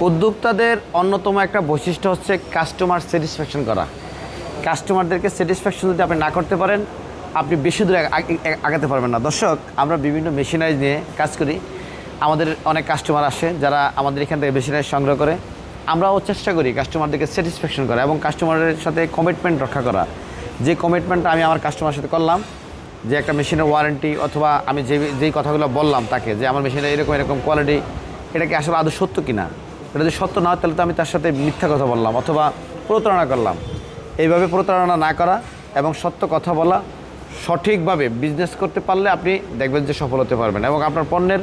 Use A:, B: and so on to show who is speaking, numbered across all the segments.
A: উদ্যোক্তাদের অন্যতম একটা বৈশিষ্ট্য হচ্ছে কাস্টমার স্যাটিসফ্যাকশন করা। কাস্টমারদেরকে স্যাটিসফ্যাকশন যদি আপনি না করতে পারেন, আপনি বেশি দূরে আগ- আগ- আগাতে পারবেন না। দর্শক, আমরা বিভিন্ন মেশিনারি নিয়ে কাজ করি। আমাদের অনেক কাস্টমার আসে যারা আমাদের এখান থেকে মেশিনারি সংগ্রহ করে। আমরাও চেষ্টা করি কাস্টমারদেরকে স্যাটিসফ্যাকশন করা এবং কাস্টমারের সাথে কমিটমেন্ট রক্ষা করা। যে কমিটমেন্টটা আমি আমার কাস্টমারের সাথে করলাম, যে একটা মেশিনের ওয়ারেন্টি অথবা আমি যে, যেই কথাগুলো বললাম তাকে, যে আমার মেশিনের এরকম এরকম কোয়ালিটি এটা কি আসলে আদৌ সত্য কিনা? এটা যদি সত্য না হয়, তাহলে তো আমি তার সাথে মিথ্যা কথা বললাম অথবা প্রতারণা করলাম। এইভাবে প্রতারণা না করা এবং সত্য কথা বলা সঠিকভাবে বিজনেস করতে পারলে আপনি দেখবেন যে সফল হতে পারবেন এবং আপনার পণ্যের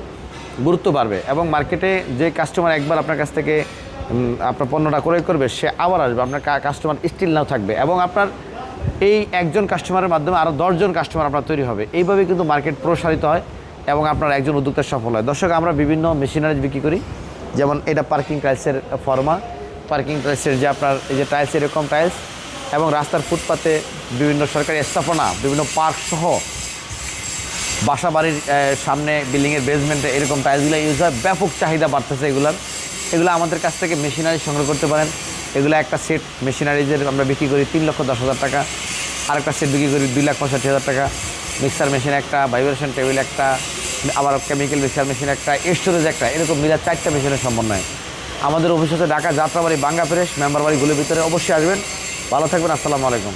A: গুরুত্ব বাড়বে এবং মার্কেটে যে কাস্টমার একবার আপনার কাছ থেকে আপনার পণ্যটা ক্রয় করবে, সে আবার আসবে। আপনার কাস্টমার স্টিল নাও থাকবে এবং আপনার এই একজন কাস্টমারের মাধ্যমে আরও দশজন কাস্টমার আপনার তৈরি হবে। এইভাবে কিন্তু মার্কেট প্রসারিত হয় এবং আপনার একজন উদ্যোক্তা সফল হয়। দর্শক, আমরা বিভিন্ন মেশিনারিজ বিক্রি করি। যেমন এটা পার্কিং টাইলসের ফর্মা পার্কিং টাইলসের যে আপনার এই যে টাইলস এরকম টাইলস এবং রাস্তার ফুটপাতে বিভিন্ন সরকারি স্থাপনা, বিভিন্ন পার্ক সহ বাসা বাড়ির সামনে বিল্ডিংয়ের বেসমেন্টে এরকম টাইলসগুলো ইউজ হয়। ব্যাপক চাহিদা বাড়তেছে এগুলার। এগুলো আমাদের কাছ থেকে মেশিনারি সংগ্রহ করতে পারেন। এগুলো একটা সেট মেশিনারিজের আমরা বিক্রি করি তিন লক্ষ দশ হাজার টাকা। আরেকটা সেট বিক্রি করি দুই লাখ পঁয়ষট্টি হাজার টাকা। মিক্সার মেশিন একটা ভাইব্রেশন টেবিল একটা আবার কেমিক্যাল মিক্সার মেশিন একটা স্টোরেজ একটা, এরকম মিলা চারটা মেশিনের সমন্বয় আমাদের অফিস হচ্ছে ঢাকা যাত্রাবাড়ি বাঙ্গা প্রেস মেম্বার বাড়িগুলির ভিতরে অবশ্যই আসবেন। ভালো থাকবেন, আসসালামু আলাইকুম।